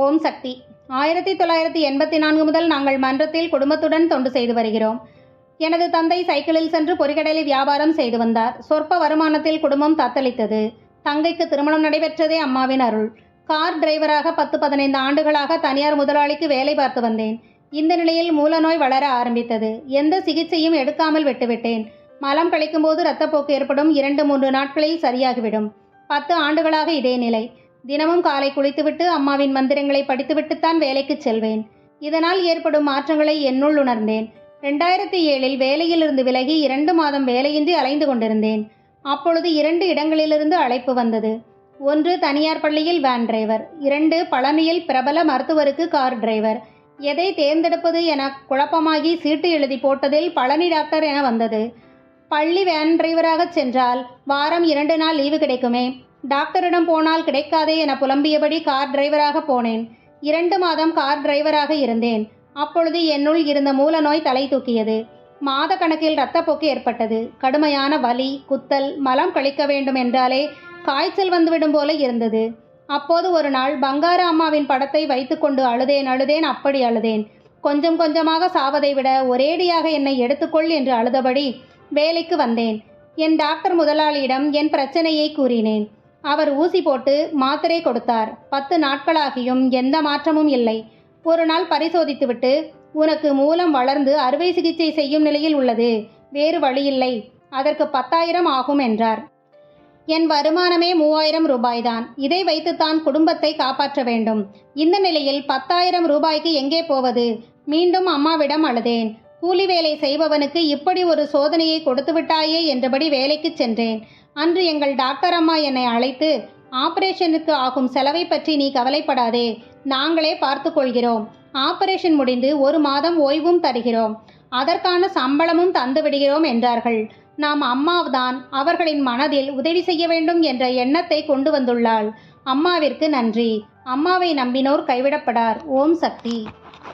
ஓம் சக்தி. ஆயிரத்தி தொள்ளாயிரத்தி எண்பத்தி நான்கு முதல் நாங்கள் மன்றத்தில் குடும்பத்துடன் தொண்டு செய்து வருகிறோம். எனது தந்தை சைக்கிளில் சென்று பொறிகடலை வியாபாரம் செய்து வந்தார். சொற்ப வருமானத்தில் குடும்பம் தத்தளித்தது. தங்கைக்கு திருமணம் நடைபெற்றதே அம்மாவின் அருள். கார் டிரைவராக பத்து பதினைந்து ஆண்டுகளாக தனியார் முதலாளிக்கு வேலை பார்த்து வந்தேன். இந்த நிலையில் மூலநோய் வளர ஆரம்பித்தது. எந்த சிகிச்சையும் எடுக்காமல் விட்டுவிட்டேன். மலம் கழிக்கும்போது இரத்தப்போக்கு ஏற்படும் இரண்டு மூன்று நாட்களில் சரியாகிவிடும். பத்து ஆண்டுகளாக இதே நிலை. தினமும் காலை குளித்துவிட்டு அம்மாவின் மந்திரங்களை படித்துவிட்டுத்தான் வேலைக்கு செல்வேன். இதனால் ஏற்படும் மாற்றங்களை என்னுள் உணர்ந்தேன். ரெண்டாயிரத்தி ஏழில் வேலையிலிருந்து விலகி இரண்டு மாதம் வேலையின்றி அலைந்து கொண்டிருந்தேன். அப்பொழுது இரண்டு இடங்களிலிருந்து அழைப்பு வந்தது. ஒன்று தனியார் பள்ளியில் வேன் டிரைவர் இரண்டு பழனியில் பிரபல மருத்துவருக்கு கார் டிரைவர் எதை தேர்ந்தெடுப்பது என குழப்பமாகி சீட்டு எழுதி போட்டதில் பழனி டாக்டர் என வந்தது. பள்ளி வேன் டிரைவராக சென்றால் வாரம் இரண்டு நாள் லீவு கிடைக்குமே. டாக்டரிடம் போனால் கிடைக்காதே என புலம்பியபடி கார் டிரைவராக போனேன். இரண்டு மாதம் கார் டிரைவராக இருந்தேன். அப்பொழுது என்னுள் இருந்த மூல நோய் தலை தூக்கியது. மாத கணக்கில் இரத்தப்போக்கு ஏற்பட்டது. கடுமையான வலி குத்தல் மலம் கழிக்க வேண்டும் என்றாலே காய்ச்சல் வந்துவிடும் போல இருந்தது. அப்போது ஒரு நாள் பங்கார அம்மாவின் படத்தை வைத்துக்கொண்டு அழுதேன் அழுதேன் அப்படி அழுதேன். கொஞ்சம் கொஞ்சமாக சாவதை விட ஒரேடியாக என்னை எடுத்துக்கொள் என்று அழுதபடி வேலைக்கு வந்தேன். என் டாக்டர் முதலாளியிடம் என் பிரச்சனையை கூறினேன். அவர் ஊசி போட்டு மாத்திரை கொடுத்தார். பத்து நாட்களாகியும் எந்த மாற்றமும் இல்லை. ஒரு நாள் பரிசோதித்துவிட்டு உனக்கு மூலம் வளர்ந்து அறுவை சிகிச்சை செய்யும் நிலையில் உள்ளது. வேறு வழியில்லை அதற்கு பத்தாயிரம் ஆகும் என்றார். என் வருமானமே மூவாயிரம் ரூபாய்தான். இதை வைத்துத்தான் குடும்பத்தை காப்பாற்ற வேண்டும். இந்த நிலையில் பத்தாயிரம் ரூபாய்க்கு எங்கே போவது? மீண்டும் அம்மாவிடம் அழுதேன். கூலி வேலை செய்பவனுக்கு இப்படி ஒரு சோதனையை கொடுத்து விட்டாயே என்றபடி வேலைக்கு சென்றேன். அன்று எங்கள் டாக்டர் அம்மா என்னை அழைத்து ஆபரேஷனுக்கு ஆகும் செலவை பற்றி நீ கவலைப்படாதே நாங்களே பார்த்து கொள்கிறோம். ஆபரேஷன் முடிந்து ஒரு மாதம் ஓய்வும் தருகிறோம். அதற்கான சம்பளமும் தந்து விடுகிறோம் என்றார்கள். நாம் அம்மாதான் அவர்களின் மனதில் உதவி செய்ய வேண்டும் என்ற எண்ணத்தை கொண்டு வந்துள்ளாள். அம்மாவிற்கு நன்றி. அம்மாவை நம்பினோர் கைவிடப்படார். ஓம் சக்தி.